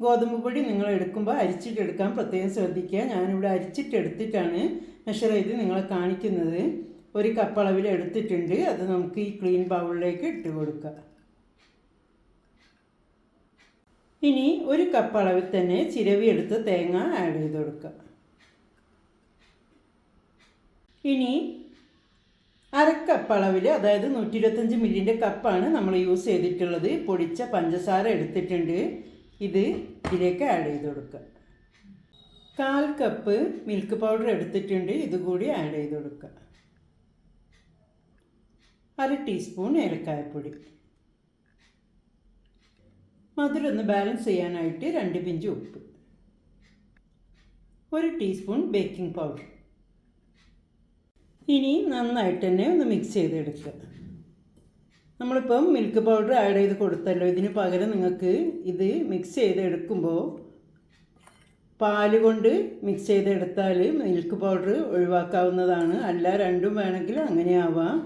ഗോതമ്പ് പൊടി നിങ്ങൾ എടുക്കുമ്പോൾ അരിച്ചിട്ട് എടുക്കാൻ പ്രത്യേകം ശ്രദ്ധിക്കുക. ഞാനിവിടെ അരിച്ചിട്ട് എടുത്തിട്ടാണ് മെഷർ ചെയ്ത് നിങ്ങളെ കാണിക്കുന്നത്. ഒരു കപ്പ് അളവിൽ എടുത്തിട്ടുണ്ട്. അത് നമുക്ക് ഈ ക്ലീൻ ബൗളിലേക്ക് ഇട്ട് കൊടുക്കുക ഇനി ഒരു കപ്പ് അളവിൽ തന്നെ ചിരവി എടുത്ത് തേങ്ങ ആഡ് ചെയ്ത് കൊടുക്കുക ഇനി അരക്കപ്പ് അളവിൽ അതായത് നൂറ്റി ഇരുപത്തഞ്ച് മില്ലിന്റെ കപ്പാണ് നമ്മൾ യൂസ് ചെയ്തിട്ടുള്ളത്. പൊടിച്ച പഞ്ചസാര എടുത്തിട്ടുണ്ട്. ഇത് ഇതിലേക്ക് ആഡ് ചെയ്ത് കൊടുക്കുക. കാൽ കപ്പ് മിൽക്ക് പൗഡർ എടുത്തിട്ടുണ്ട് ഇതുകൂടി ആഡ് ചെയ്ത് കൊടുക്കുക. അര ടീസ്പൂൺ ഏലക്കായപ്പൊടി. മധുരം ഒന്ന് ബാലൻസ് ചെയ്യാനായിട്ട് രണ്ട് പിഞ്ച് ഉപ്പ്. ഒരു ടീസ്പൂൺ ബേക്കിംഗ് പൗഡർ ഇനി നന്നായിട്ട് തന്നെ ഒന്ന് മിക്സ് ചെയ്തെടുക്കുക. നമ്മളിപ്പം മിൽക്ക് പൗഡർ ആഡ് ചെയ്ത് കൊടുത്തല്ലോ. ഇതിന് പകരം നിങ്ങൾക്ക് ഇത് മിക്സ് ചെയ്തെടുക്കുമ്പോൾ പാൽ കൊണ്ട് മിക്സ് ചെയ്തെടുത്താൽ മിൽക്ക് പൗഡർ ഒഴിവാക്കാവുന്നതാണ്. അല്ല രണ്ടും വേണമെങ്കിൽ അങ്ങനെ ആവാം.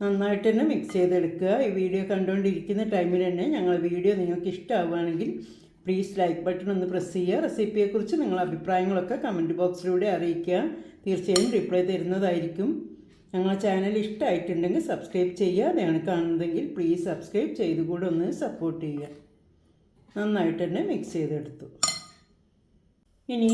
നന്നായിട്ട് തന്നെ മിക്സ് ചെയ്തെടുക്കുക. ഈ വീഡിയോ കണ്ടുകൊണ്ടിരിക്കുന്ന ടൈമിൽ തന്നെ ഞങ്ങൾ വീഡിയോ നിങ്ങൾക്ക് ഇഷ്ടമാവുകയാണെങ്കിൽ പ്ലീസ് ലൈക്ക് ബട്ടൺ ഒന്ന് പ്രസ് ചെയ്യുക. റെസിപ്പിയെക്കുറിച്ച് നിങ്ങളുടെ അഭിപ്രായങ്ങളൊക്കെ കമന്റ് ബോക്സിലൂടെ അറിയിക്കുക. തീർച്ചയായും റിപ്ലൈ തരുന്നതായിരിക്കും. ഞങ്ങളുടെ ചാനൽ ഇഷ്ടമായിട്ടുണ്ടെങ്കിൽ സബ്സ്ക്രൈബ് ചെയ്യാതെയാണ് കാണുന്നതെങ്കിൽ പ്ലീസ് സബ്സ്ക്രൈബ് ചെയ്തുകൂടെ ഒന്ന് സപ്പോർട്ട് ചെയ്യുക. നന്നായിട്ട് തന്നെ മിക്സ് ചെയ്തെടുത്തു. ഇനി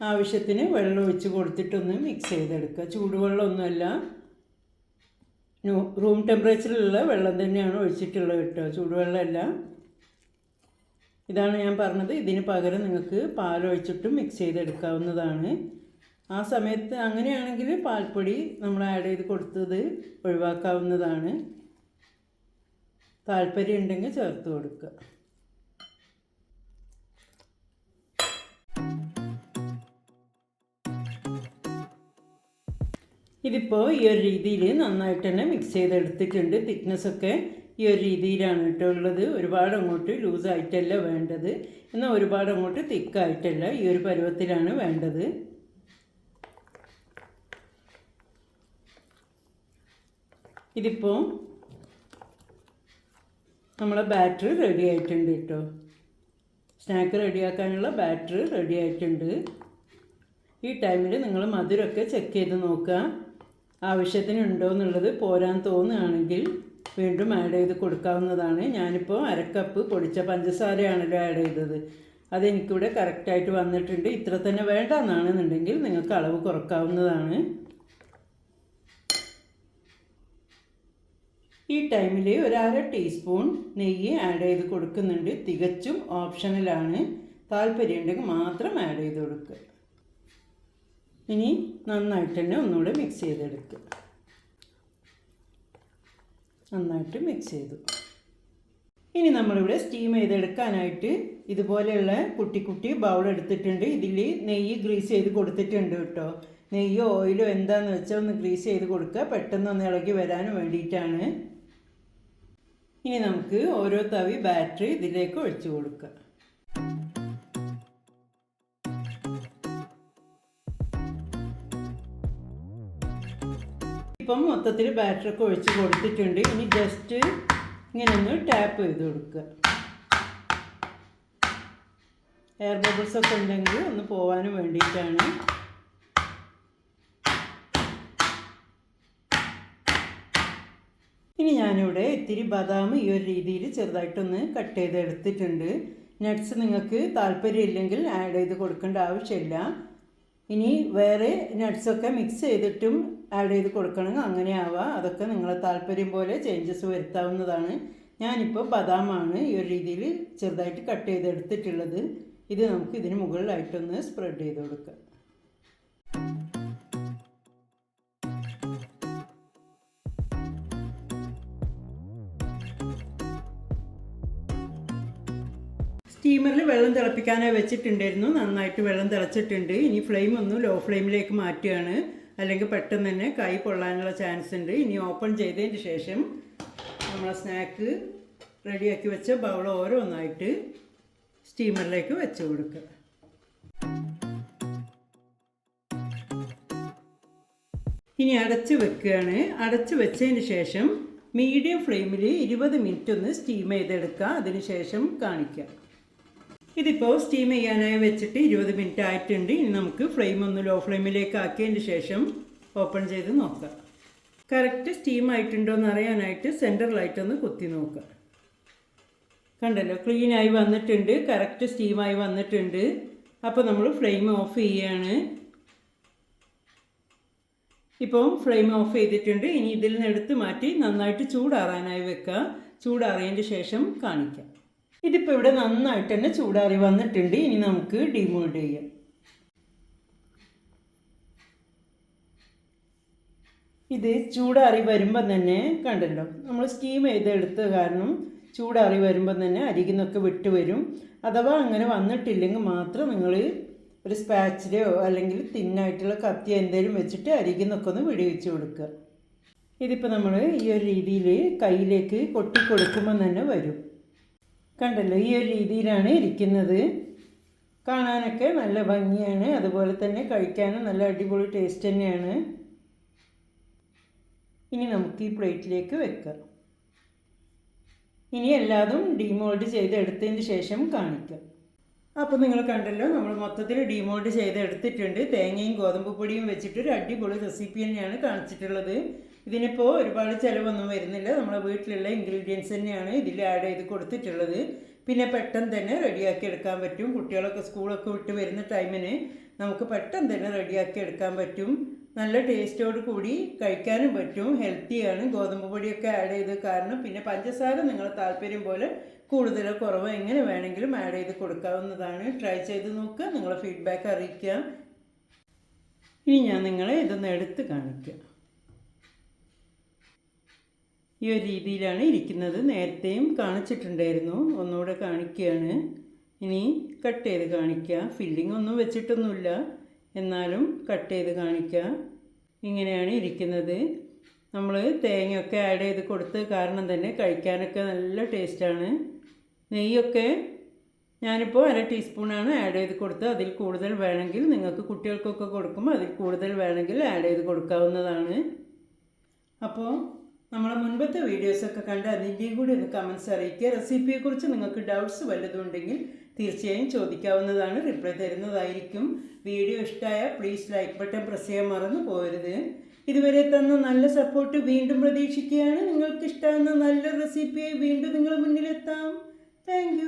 ആവശ്യത്തിന് വെള്ളം ഒഴിച്ച് കൊടുത്തിട്ടൊന്ന് മിക്സ് ചെയ്തെടുക്കുക. ചൂടുവെള്ളമൊന്നുമല്ല. റൂം ടെമ്പറേച്ചറിലുള്ള വെള്ളം തന്നെയാണ് ഒഴിച്ചിട്ടുള്ളത് കേട്ടോ. ചൂടുവെള്ളമല്ല. ഇതാണ് ഞാൻ പറഞ്ഞത്. ഇതിന് പകരം നിങ്ങൾക്ക് പാലൊഴിച്ചിട്ടും മിക്സ് ചെയ്തെടുക്കാവുന്നതാണ്. ആ സമയത്ത് അങ്ങനെയാണെങ്കിൽ പാൽപ്പൊടി നമ്മൾ ആഡ് ചെയ്ത് കൊടുത്തത് ഒഴിവാക്കാവുന്നതാണ്. താല്പര്യം ഉണ്ടെങ്കിൽ ചേർത്ത് കൊടുക്കുക. ഇതിപ്പോൾ ഈ ഒരു രീതിയിൽ നന്നായിട്ട് തന്നെ മിക്സ് ചെയ്തെടുത്തിട്ടുണ്ട്. തിക്നെസ്സൊക്കെ ഈ ഒരു രീതിയിലാണ് കേട്ടോ ഉള്ളത്. ഒരുപാട് അങ്ങോട്ട് ലൂസായിട്ടല്ല വേണ്ടത്. എന്നാൽ ഒരുപാട് അങ്ങോട്ട് തിക്കായിട്ടല്ല ഈ ഒരു പരുവത്തിലാണ് വേണ്ടത്. ഇതിപ്പോൾ നമ്മളെ ബാറ്ററി റെഡി ആയിട്ടുണ്ട് കേട്ടോ. സ്നാക്ക് റെഡിയാക്കാനുള്ള ബാറ്ററി റെഡി ആയിട്ടുണ്ട്. ഈ ടൈമിൽ നിങ്ങൾ മധുരമൊക്കെ ചെക്ക് ചെയ്ത് നോക്കുക. ആവശ്യത്തിന് ഉണ്ടോ എന്നുള്ളത് പോരാൻ തോന്നുകയാണെങ്കിൽ വീണ്ടും ആഡ് ചെയ്ത് കൊടുക്കാവുന്നതാണ്. ഞാനിപ്പോൾ അരക്കപ്പ് പൊടിച്ച പഞ്ചസാരയാണല്ലോ ആഡ് ചെയ്തത്. അതെനിക്കിവിടെ കറക്റ്റായിട്ട് വന്നിട്ടുണ്ട്. ഇത്ര തന്നെ വേണ്ട എന്നാണെന്നുണ്ടെങ്കിൽ നിങ്ങൾക്ക് അളവ് കുറക്കാവുന്നതാണ്. ഈ ടൈമിൽ ഒരു അര ടീസ്പൂൺ നെയ്യ് ആഡ് ചെയ്ത് കൊടുക്കുന്നുണ്ട്. തികച്ചും ഓപ്ഷണലാണ് താല്പര്യമുണ്ടെങ്കിൽ മാത്രം ആഡ് ചെയ്ത് കൊടുക്കുക ഇനി നന്നായിട്ട് തന്നെ ഒന്നുകൂടെ മിക്സ് ചെയ്തെടുക്കുക നന്നായിട്ട് മിക്സ് ചെയ്തു. ഇനി നമ്മളിവിടെ സ്റ്റീം ചെയ്തെടുക്കാനായിട്ട് ഇതുപോലെയുള്ള കുട്ടി കുട്ടി ബൗൾ എടുത്തിട്ടുണ്ട്. ഇതിൽ നെയ്യ് ഗ്രീസ് ചെയ്ത് കൊടുത്തിട്ടുണ്ട് കേട്ടോ. നെയ്യോ ഓയിലോ എന്താണെന്ന് വെച്ചാൽ ഒന്ന് ഗ്രീസ് ചെയ്ത് കൊടുക്കുക പെട്ടെന്ന് ഒന്ന് ഇളകി വരാൻ വേണ്ടിയിട്ടാണ്. ഇനി നമുക്ക് ഓരോ തവി ബാറ്ററി ഇതിലേക്ക് ഒഴിച്ചു കൊടുക്കുക ഇപ്പം മൊത്തത്തിൽ ബാറ്ററി ഒക്കെ ഒഴിച്ച് കൊടുത്തിട്ടുണ്ട്. ഇനി ജസ്റ്റ് ഇങ്ങനെ ഒന്ന് ടാപ്പ് ചെയ്ത് കൊടുക്കുക. എയർ ബബിൾസ് ഒക്കെ ഉണ്ടെങ്കിൽ ഒന്ന് പോവാനും വേണ്ടിയിട്ടാണ്. ഇനി ഞാനിവിടെ ഇത്തിരി ബദാം ഈ ഒരു രീതിയിൽ ചെറുതായിട്ടൊന്ന് കട്ട് ചെയ്ത് എടുത്തിട്ടുണ്ട് നട്ട്സ് നിങ്ങൾക്ക് താല്പര്യമില്ലെങ്കിൽ ആഡ് ചെയ്ത് കൊടുക്കേണ്ട ആവശ്യമില്ല. ഇനി വേറെ നട്ട്സൊക്കെ മിക്സ് ചെയ്തിട്ടും ആഡ് ചെയ്ത് കൊടുക്കണമെങ്കിൽ അങ്ങനെ ആവാം അതൊക്കെ നിങ്ങളെ താല്പര്യം പോലെ ചേഞ്ചസ് വരുത്താവുന്നതാണ്. ഞാനിപ്പോൾ ബദാമാണ് ഈ ഒരു രീതിയിൽ ചെറുതായിട്ട് കട്ട് ചെയ്തെടുത്തിട്ടുള്ളത്. ഇത് നമുക്ക് ഇതിന് മുകളിലായിട്ടൊന്ന് സ്പ്രെഡ് ചെയ്ത് കൊടുക്കാം. സ്റ്റീമറിൽ വെള്ളം തിളപ്പിക്കാനായി വെച്ചിട്ടുണ്ടായിരുന്നു. നന്നായിട്ട് വെള്ളം തിളച്ചിട്ടുണ്ട്. ഇനി ഫ്ലെയിം ഒന്ന് ലോ ഫ്ലെയിമിലേക്ക് മാറ്റുകയാണ്. അല്ലെങ്കിൽ പെട്ടെന്ന് തന്നെ കൈ പൊള്ളാനുള്ള ചാൻസ് ഉണ്ട്. ഇനി ഓപ്പൺ ചെയ്തതിന് ശേഷം നമ്മളെ സ്നാക്ക് റെഡിയാക്കി വെച്ച ബൗൾ ഓരോന്നായിട്ട് സ്റ്റീമറിലേക്ക് വെച്ച് കൊടുക്കുക. ഇനി അടച്ച് വെക്കുകയാണ്. അടച്ച് വെച്ചതിന് ശേഷം മീഡിയം ഫ്ലെയിമിൽ ഇരുപത് മിനിറ്റ് ഒന്ന് സ്റ്റീം ചെയ്തെടുക്കുക. അതിനുശേഷം കാണിക്കാം കാണിക്കുക. ഇതിപ്പോൾ സ്റ്റീം ചെയ്യാനായി വെച്ചിട്ട് ഇരുപത് മിനിറ്റ് ആയിട്ടുണ്ട്. ഇനി നമുക്ക് ഫ്ലെയിം ഒന്ന് ലോ ഫ്ലെയിമിലേക്ക് ആക്കിയതിന് ശേഷം ഓപ്പൺ ചെയ്ത് നോക്കാം. കറക്റ്റ് സ്റ്റീം ആയിട്ടുണ്ടോ എന്ന് അറിയാനായിട്ട് സെന്ററിലായിട്ടൊന്ന് കുത്തി നോക്കുക കണ്ടല്ലോ ക്ലീനായി വന്നിട്ടുണ്ട് കറക്റ്റ് സ്റ്റീമായി വന്നിട്ടുണ്ട്. അപ്പോൾ നമ്മൾ ഫ്ലെയിം ഓഫ് ചെയ്യുകയാണ് ഇപ്പോൾ ഫ്ലെയിം ഓഫ് ചെയ്തിട്ടുണ്ട്. ഇനി ഇതിൽ നിന്ന് എടുത്ത് മാറ്റി നന്നായിട്ട് ചൂടാറാനായി വെക്കുക ചൂടാറിയതിന്റെ ശേഷം കാണിക്കാം. ഇതിപ്പോൾ ഇവിടെ നന്നായിട്ട് തന്നെ ചൂടാറി വന്നിട്ടുണ്ട്. ഇനി നമുക്ക് ഡിമോൾഡ് ചെയ്യാം. ഇത് ചൂടാറി വരുമ്പം തന്നെ കണ്ടല്ലോ നമ്മൾ സ്റ്റീം ചെയ്തെടുത്ത കാരണം ചൂടാറി വരുമ്പം തന്നെ അരികിന്നൊക്കെ വിട്ട് വരും. അഥവാ അങ്ങനെ വന്നിട്ടില്ലെങ്കിൽ മാത്രം നിങ്ങൾ ഒരു സ്പാച്ചിലെയോ അല്ലെങ്കിൽ തിന്നായിട്ടുള്ള കത്തി എന്തെങ്കിലും വെച്ചിട്ട് അരികിൽ നിന്നൊക്കെ ഒന്ന് വെടിവെച്ച് കൊടുക്കുക. ഇതിപ്പോൾ നമ്മൾ ഈ ഒരു രീതിയിൽ കയ്യിലേക്ക് കൊട്ടി തന്നെ വരും. കണ്ടല്ലോ ഈ ഒരു രീതിയിലാണ് ഇരിക്കുന്നത്. കാണാനൊക്കെ നല്ല ഭംഗിയാണ്. അതുപോലെ തന്നെ കഴിക്കാനും നല്ല അടിപൊളി ടേസ്റ്റ് തന്നെയാണ്. ഇനി നമുക്ക് ഈ പ്ലേറ്റിലേക്ക് വെക്കാം. ഇനി എല്ലാതും ഡീമോൾഡ് ചെയ്തെടുത്തതിന് ശേഷം കാണിക്കാം. അപ്പോൾ നിങ്ങൾ കണ്ടല്ലോ നമ്മൾ മൊത്തത്തിൽ ഡീമോൾഡ് ചെയ്തെടുത്തിട്ടുണ്ട്. തേങ്ങയും ഗോതമ്പ് പൊടിയും വെച്ചിട്ട് ഒരു അടിപൊളി റെസിപ്പി തന്നെയാണ് കാണിച്ചിട്ടുള്ളത്. ഇതിനിപ്പോൾ ഒരുപാട് ചിലവൊന്നും വരുന്നില്ല. നമ്മളെ വീട്ടിലുള്ള ഇൻഗ്രീഡിയൻസ് തന്നെയാണ് ഇതിൽ ആഡ് ചെയ്ത് കൊടുത്തിട്ടുള്ളത്. പിന്നെ പെട്ടെന്ന് തന്നെ റെഡിയാക്കി എടുക്കാൻ പറ്റും. കുട്ടികളൊക്കെ സ്കൂളൊക്കെ വിട്ട് വരുന്ന ടൈമിന് നമുക്ക് പെട്ടെന്ന് തന്നെ റെഡിയാക്കി എടുക്കാൻ പറ്റും. നല്ല ടേസ്റ്റോട് കൂടി കഴിക്കാനും പറ്റും. ഹെൽത്തിയാണ് ഗോതമ്പ് പൊടിയൊക്കെ ആഡ് ചെയ്ത് കാരണം പിന്നെ പഞ്ചസാര നിങ്ങൾ താല്പര്യം പോലെ കൂടുതലോ കുറവോ എങ്ങനെ വേണമെങ്കിലും ആഡ് ചെയ്ത് കൊടുക്കാവുന്നതാണ്. ട്രൈ ചെയ്ത് നോക്കുക. നിങ്ങളെ ഫീഡ്ബാക്ക് അറിയിക്കുക. ഇനി ഞാൻ നിങ്ങളെ ഇതൊന്ന് എടുത്ത് കാണിക്കാം. ഈ ഒരു രീതിയിലാണ് ഇരിക്കുന്നത്. നേരത്തെയും കാണിച്ചിട്ടുണ്ടായിരുന്നു. ഒന്നുകൂടെ കാണിക്കുകയാണ്. ഇനി കട്ട് ചെയ്ത് കാണിക്കുക. ഫില്ലിംഗ് ഒന്നും വെച്ചിട്ടൊന്നുമില്ല. എന്നാലും കട്ട് ചെയ്ത് കാണിക്കുക. ഇങ്ങനെയാണ് ഇരിക്കുന്നത്. നമ്മൾ തേങ്ങയൊക്കെ ആഡ് ചെയ്ത് കൊടുത്ത് കാരണം തന്നെ കഴിക്കാനൊക്കെ നല്ല ടേസ്റ്റാണ് നെയ്യൊക്കെ ഞാനിപ്പോൾ അര ടീസ്പൂണാണ് ആഡ് ചെയ്ത് കൊടുത്തത് അതിൽ കൂടുതൽ വേണമെങ്കിൽ നിങ്ങൾക്ക് കുട്ടികൾക്കൊക്കെ കൊടുക്കുമ്പോൾ അതിൽ കൂടുതൽ വേണമെങ്കിൽ ആഡ് ചെയ്ത് കൊടുക്കാവുന്നതാണ്. അപ്പോൾ നമ്മളെ മുൻപത്തെ വീഡിയോസൊക്കെ കണ്ട് അതിന്റെയും കൂടി ഒന്ന് കമൻസ് അറിയിക്കുക. റെസിപ്പിയെക്കുറിച്ച് നിങ്ങൾക്ക് ഡൗട്ട്സ് വല്ലതും ഉണ്ടെങ്കിൽ തീർച്ചയായും ചോദിക്കാവുന്നതാണ്. റിപ്ലൈ തരുന്നതായിരിക്കും. വീഡിയോ ഇഷ്ടമായ പ്ലീസ് ലൈക്ക് ബട്ടൺ പ്രസ് ചെയ്യാൻ മറന്നു പോകരുത്. ഇതുവരെ തന്ന നല്ല സപ്പോർട്ട് വീണ്ടും പ്രതീക്ഷിക്കുകയാണ്. നിങ്ങൾക്ക് ഇഷ്ടമാകുന്ന നല്ല റെസിപ്പിയായി വീണ്ടും നിങ്ങളുടെ മുന്നിലെത്താം. താങ്ക്